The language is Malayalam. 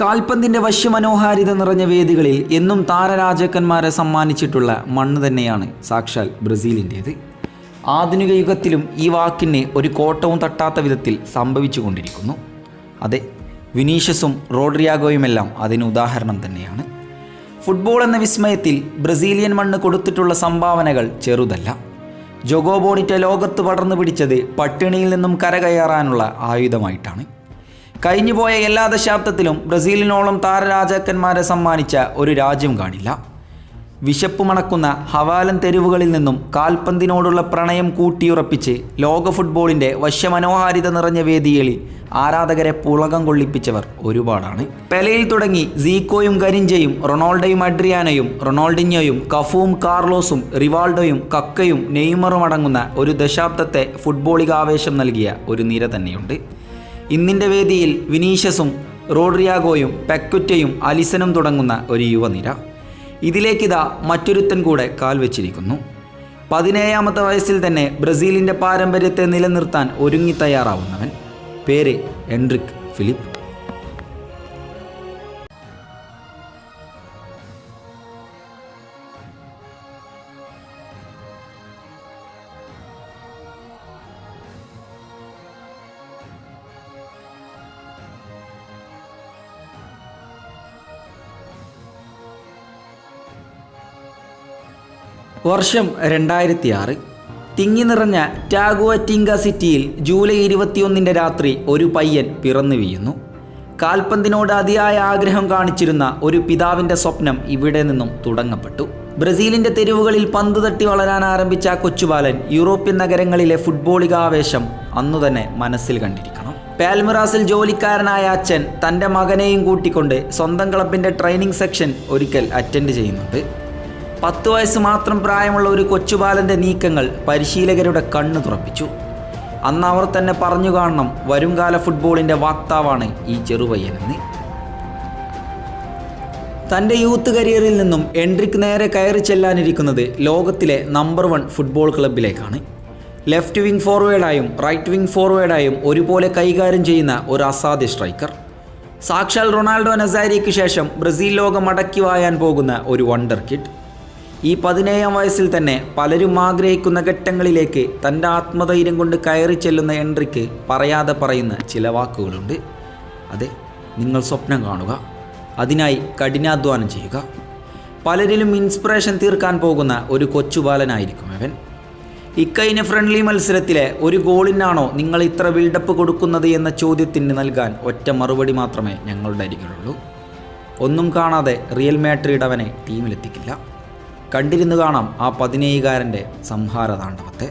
കാൽപന്തിന്റെ വശ്യമനോഹാരിത നിറഞ്ഞ വേദികളിൽ എന്നും താരരാജാക്കന്മാരെ സമ്മാനിച്ചിട്ടുള്ള മണ്ണ് തന്നെയാണ് സാക്ഷാൽ ബ്രസീലിന്റേത് ആധുനിക യുഗത്തിലും ഈ വാക്കിന് ഒരു കോട്ടവും തട്ടാത്ത വിധത്തിൽ സംഭവിച്ചു കൊണ്ടിരിക്കുന്നു. അതെ വിനീഷ്യസും റോഡ്രിയാഗോയുമെല്ലാം അതിന് ഉദാഹരണം തന്നെയാണ്. ഫുട്ബോൾ എന്ന വിസ്മയത്തിൽ ബ്രസീലിയൻ മണ്ണ് കൊടുത്തിട്ടുള്ള സംഭാവനകൾ ചെറുതല്ല. ജൊഗോബോണിറ്റ ലോകത്ത് പടർന്നു പിടിച്ചത് പട്ടിണിയിൽ നിന്നും കരകയറാനുള്ള ആയുധമായിട്ടാണ്. കഴിഞ്ഞുപോയ എല്ലാ ദശാബ്ദത്തിലും ബ്രസീലിനോളം താരരാജാക്കന്മാരെ സമ്മാനിച്ച ഒരു രാജ്യം കാണില്ല. വിശപ്പ് മണക്കുന്ന ഹവാലൻ തെരുവുകളിൽ നിന്നും കാൽപന്തിനോടുള്ള പ്രണയം കൂട്ടിയുറപ്പിച്ച് ലോക ഫുട്ബോളിന്റെ വശ്യമനോഹാരിത നിറഞ്ഞ വേദികളിൽ ആരാധകരെ പുളകം കൊള്ളിപ്പിച്ചവർ ഒരുപാടാണ്. പെലയിൽ തുടങ്ങി സീക്കോയും ഗരിഞ്ചയും റൊണാൾഡോയും അഡ്രിയാനയും റൊണാൾഡിഞ്ഞോയും കഫുവും കാർലോസും റിവാൾഡോയും കക്കയും നെയ്മറും അടങ്ങുന്ന ഒരു ദശാബ്ദത്തെ ഫുട്ബോളിക ആവേശം നൽകിയ ഒരു നിര തന്നെയുണ്ട്. ഇന്നിന്റെ വേദിയിൽ വിനീഷ്യസും റോഡ്രിയാഗോയും പെക്കുറ്റയും അലിസനും തുടങ്ങുന്ന ഒരു യുവനിര. ഇതിലേക്കിതാ മറ്റൊരുത്തൻ കൂടെ കാൽ വെച്ചിരിക്കുന്നു. പതിനേഴാമത്തെ വയസ്സിൽ തന്നെ ബ്രസീലിന്റെ പാരമ്പര്യത്തെ നിലനിർത്താൻ ഒരുങ്ങി തയ്യാറാവുന്നവൻ. പേര് എൻട്രിക് ഫിലിപ്പ്. വർഷം രണ്ടായിരത്തി ആറ് തിങ്ങി നിറഞ്ഞ ടാഗുവറ്റിംഗ സിറ്റിയിൽ ജൂലൈ ഇരുപത്തിയൊന്നിന്റെ രാത്രി ഒരു പയ്യൻ പിറന്നു വീഴുന്നു കാൽപന്തിനോട് അതിയായ ആഗ്രഹം കാണിച്ചിരുന്ന ഒരു പിതാവിന്റെ സ്വപ്നം ഇവിടെ നിന്നും തുടങ്ങപ്പെട്ടു. ബ്രസീലിന്റെ തെരുവുകളിൽ പന്ത് തട്ടി വളരാൻ ആരംഭിച്ച കൊച്ചുബാലൻ യൂറോപ്യൻ നഗരങ്ങളിലെ ഫുട്ബോളിക ആവേശം അന്നു തന്നെ മനസ്സിൽ കണ്ടിരിക്കണം. പാൽമിറാസിൽ ജോലിക്കാരനായ അച്ഛൻ തന്റെ മകനെയും കൂട്ടിക്കൊണ്ട് സ്വന്തം ക്ലബിന്റെ ട്രെയിനിങ് സെക്ഷൻ ഒരിക്കൽ അറ്റൻഡ് ചെയ്യുന്നുണ്ട്. പത്ത് വയസ്സ് മാത്രം പ്രായമുള്ള ഒരു കൊച്ചുബാലന്റെ നീക്കങ്ങൾ പരിശീലകരുടെ കണ്ണ് തുറപ്പിച്ചു. അന്ന് അവർ തന്നെ പറഞ്ഞു കാണണം വരുംകാല ഫുട്ബോളിന്റെ വാക്താവാണ് ഈ ചെറുപയ്യനെന്ന്. തന്റെ യൂത്ത് കരിയറിൽ നിന്നും എൻട്രിക്ക് നേരെ കയറി ചെല്ലാനിരിക്കുന്നത് ലോകത്തിലെ നമ്പർ വൺ ഫുട്ബോൾ ക്ലബിലേക്കാണ്. ലെഫ്റ്റ് വിങ് ഫോർവേഡായും റൈറ്റ് വിങ് ഫോർവേഡായും ഒരുപോലെ കൈകാര്യം ചെയ്യുന്ന ഒരു അസാധ്യ സ്ട്രൈക്കർ. സാക്ഷാൽ റൊണാൾഡോ നസാരിക്ക് ശേഷം ബ്രസീൽ ലോകം അടക്കി വായാൻ പോകുന്ന ഒരു വണ്ടർ കിഡ്. ഈ പതിനേഴാം വയസ്സിൽ തന്നെ പലരും ആഗ്രഹിക്കുന്ന ഘട്ടങ്ങളിലേക്ക് തന്റെ ആത്മധൈര്യം കൊണ്ട് കയറി ചെല്ലുന്ന എൻട്രിക്ക് പറയാതെ പറയുന്ന ചില വാക്കുകളുണ്ട്. അതെ നിങ്ങൾ സ്വപ്നം കാണുക. അതിനായി കഠിനാധ്വാനം ചെയ്യുക. പലരിലും ഇൻസ്പിറേഷൻ തീർക്കാൻ പോകുന്ന ഒരു കൊച്ചുബാലനായിരിക്കും അവൻ. ഇക്കഴിഞ്ഞ ഫ്രണ്ട്ലി മത്സരത്തിലെ ഒരു ഗോളിനാണോ നിങ്ങൾ ഇത്ര ബിൽഡപ്പ് കൊടുക്കുന്നത് എന്ന ചോദ്യത്തിന് നൽകാൻ ഒറ്റ മറുപടി മാത്രമേ ഞങ്ങളുടെ അരികിലുള്ളൂ. ഒന്നും കാണാതെ റിയൽ മാട്രിഡ് അവനെ ടീമിലെത്തിക്കില്ല കണ്ടിരുന്നു കാണാം ആ പതിനേഴുകാരന്റെ സംഹാര താണ്ഡവത്തെ